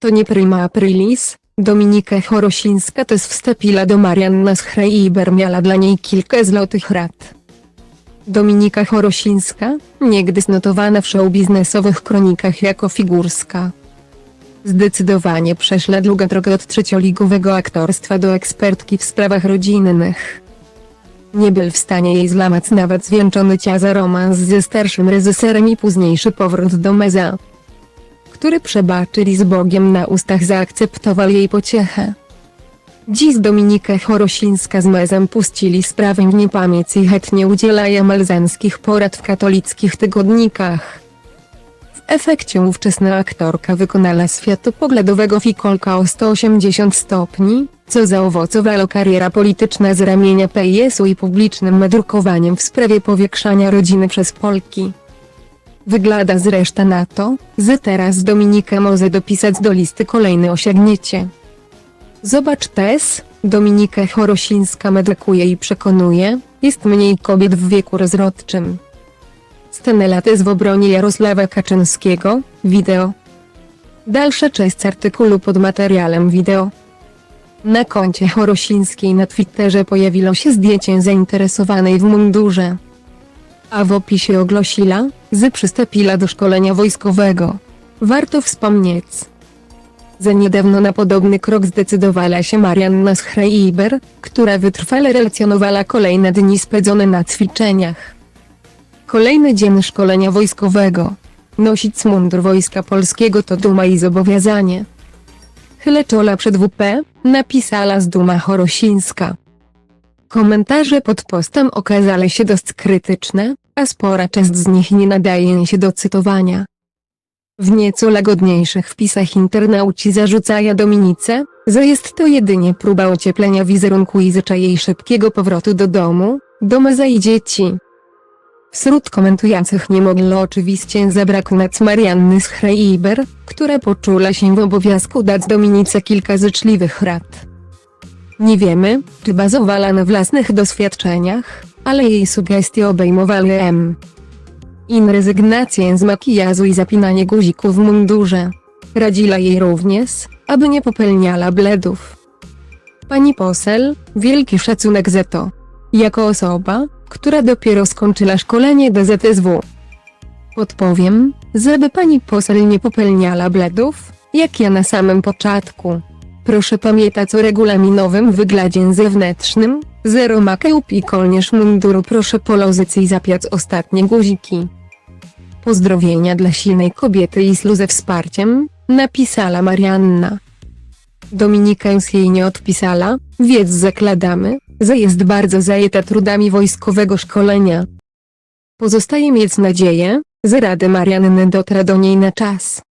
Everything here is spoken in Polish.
To nie prima aprilis, Dominika Chorosińska też wstąpiła do Marianna Schreiber miała dla niej kilka złotych rad. Dominika Chorosińska, niegdyś notowana w showbiznesowych kronikach jako figurska. Zdecydowanie przeszła długą drogę od trzecioligowego aktorstwa do ekspertki w sprawach rodzinnych. Nie był w stanie jej złamać nawet zwieńczony ciaza romans ze starszym reżyserem i późniejszy powrót do Meza który przebaczyli z Bogiem na ustach zaakceptował jej pociechę. Dziś Dominikę Chorosińska z Mezem puścili sprawę w niepamięć i chętnie udzielają malzanskich porad w katolickich tygodnikach. W efekcie ówczesna aktorka wykonała światopoglądowego fikolka o 180 stopni, co zaowocowało kariera polityczna z ramienia PiS-u i publicznym drukowaniem w sprawie powiększania rodziny przez Polki. Wygląda zresztą na to, że teraz Dominikę może dopisać do listy kolejne osiągnięcie. Zobacz też, Dominikę Chorosińska medykuje i przekonuje, jest mniej kobiet w wieku rozrodczym. Sceny laty w obronie Jarosława Kaczyńskiego, wideo. Dalsza część artykułu pod materiałem wideo. Na koncie Chorosińskiej na Twitterze pojawiło się zdjęcie zainteresowanej w mundurze a w opisie ogłosiła, że przystąpiła do szkolenia wojskowego. Warto wspomnieć, że niedawno na podobny krok zdecydowała się Marianna Schreiber, która wytrwale relacjonowała kolejne dni spędzone na ćwiczeniach. Kolejny dzień szkolenia wojskowego. Nosić mundur Wojska Polskiego to duma i zobowiązanie. Chylę czola przed WP, napisała z duma Chorosińska. Komentarze pod postem okazały się dość krytyczne, a spora część z nich nie nadaje się do cytowania. W nieco łagodniejszych wpisach internauci zarzucają Dominice, że jest to jedynie próba ocieplenia wizerunku i życza jej szybkiego powrotu do domu, do meza i dzieci. Wśród komentujących nie mogło oczywiście zabraknąć Marianny Schreiber, która poczula się w obowiązku dać Dominice kilka życzliwych rad. Nie wiemy, czy bazowała na własnych doświadczeniach, ale jej sugestie obejmowały M. In rezygnację z makijażu i zapinanie guzików w mundurze. Radziła jej również, aby nie popełniała bledów. Pani poseł, wielki szacunek za to. Jako osoba, która dopiero skończyła szkolenie do ZSW. Podpowiem, żeby pani poseł nie popełniała bledów, jak ja na samym początku. Proszę pamiętać o regulaminowym wyglądzie zewnętrznym, zero makeup i kołnierz munduru proszę polożyć i ostatnie guziki. Pozdrowienia dla silnej kobiety i slu ze wsparciem, napisała Marianna. Dominika z jej nie odpisała, więc zakładamy, że jest bardzo zajęta trudami wojskowego szkolenia. Pozostaje mieć nadzieję, że rady Marianny dotra do niej na czas.